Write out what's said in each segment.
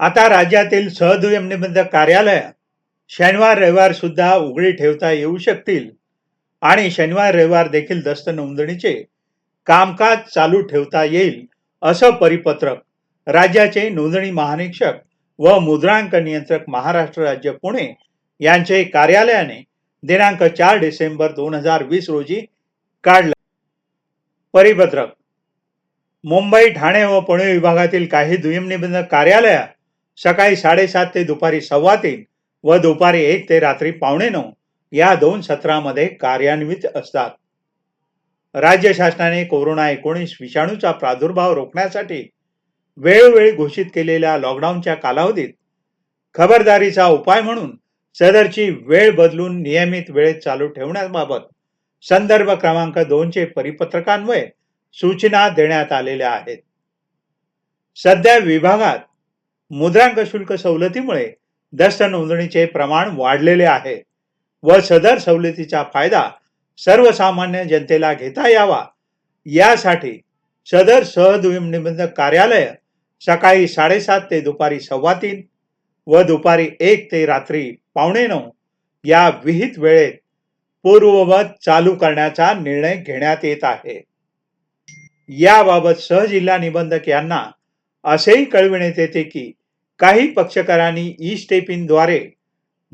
आता राज्यातील सहदुयम निबंधक कार्यालय शनिवार रविवार सुद्धा उघडी ठेवता येऊ शकतील. आणि शनिवार रविवार देखील दस्त नोंदणीचे कामकाज चालू ठेवता येईल असं परिपत्रक राज्याचे नोंदणी महानिरीक्षक व मुद्रांक नियंत्रक महाराष्ट्र राज्य पुणे यांचे कार्यालयाने दिनांक चार डिसेंबर दोन हजार वीस रोजी काढलं. परिपत्रक. मुंबई ठाणे व पुणे विभागातील काही दुय्यम निबंधक कार्यालयात सकाळी साडेसात ते दुपारी सव्वा तीन व दुपारी एक ते रात्री पावणे नऊ या दोन सत्रामध्ये कार्यान्वित असतात. राज्य शासनाने कोरोना एकोणीस विषाणूचा प्रादुर्भाव रोखण्यासाठी वेळोवेळी घोषित केलेल्या लॉकडाऊनच्या कालावधीत खबरदारीचा उपाय म्हणून सदरची वेळ बदलून नियमित वेळेत चालू ठेवण्याबाबत संदर्भ क्रमांक दोनचे परिपत्रकान्वये सूचना देण्यात आलेल्या आहेत. सध्या विभागात मुद्रांक शुल्क सवलतीमुळे दस्त नोंदणीचे प्रमाण वाढलेले आहे. व सदर सवलतीचा फायदा सर्वसामान्य जनतेला घेता यावा. यासाठी सदर सहदुयम निबंधक कार्यालय सकाळी साडेसात ते दुपारी सव्वा तीन व दुपारी एक ते रात्री पावणे नऊ या विहित वेळेत पूर्ववत चालू करण्याचा निर्णय घेण्यात येत आहे. याबाबत सहजिल्हा निबंधक यांना असेही कळविण्यात येते की काही पक्षकारांनी ई स्टेपिनद्वारे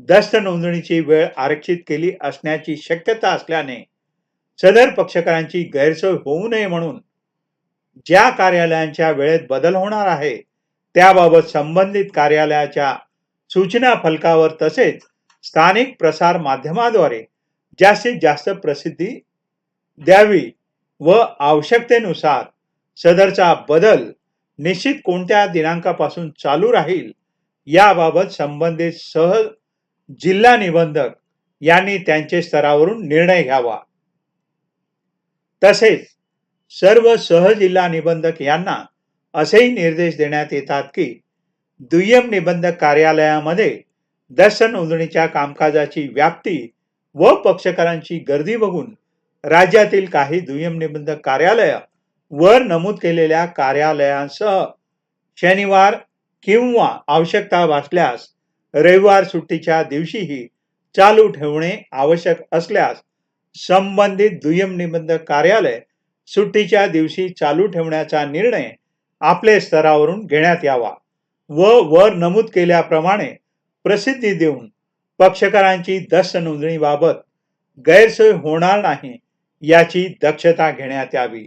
दस्त नोंदणीची वेळ आरक्षित केली असण्याची शक्यता असल्याने सदर पक्षकारांची गैरसोय होऊ नये म्हणून ज्या कार्यालयांच्या वेळेत बदल होणार आहे त्याबाबत संबंधित कार्यालयाच्या सूचना फलकावर तसेच स्थानिक प्रसार माध्यमाद्वारे जास्तीत जास्त प्रसिद्धी द्यावी व आवश्यकतेनुसार सदरचा बदल निश्चित कोणत्या दिनांकापासून चालू राहील याबाबत संबंधित सह जिल्हा निबंधक यांनी त्यांचे स्तरावरून निर्णय घ्यावा. तसेच सर्व सहजिल्हा निबंधक यांना असेही निर्देश देण्यात येतात की दुय्यम निबंधक कार्यालयामध्ये दर्शन नोंदणीच्या कामकाजाची व्याप्ती व पक्षकारांची गर्दी बघून राज्यातील काही दुय्यम निबंधक कार्यालय वर नमूद केलेल्या कार्यालयांसह शनिवार किंवा आवश्यकता भासल्यास रविवार सुट्टीच्या दिवशीही चालू ठेवणे आवश्यक असल्यास संबंधित दुय्यम निबंधक कार्यालय सुट्टीच्या दिवशी चालू ठेवण्याचा निर्णय आपले स्तरावरून घेण्यात यावा व वर नमूद केल्याप्रमाणे प्रसिद्धी देऊन पक्षकारांची दस्त नोंदणीबाबत गैरसोय होणार नाही याची दक्षता घेण्यात यावी.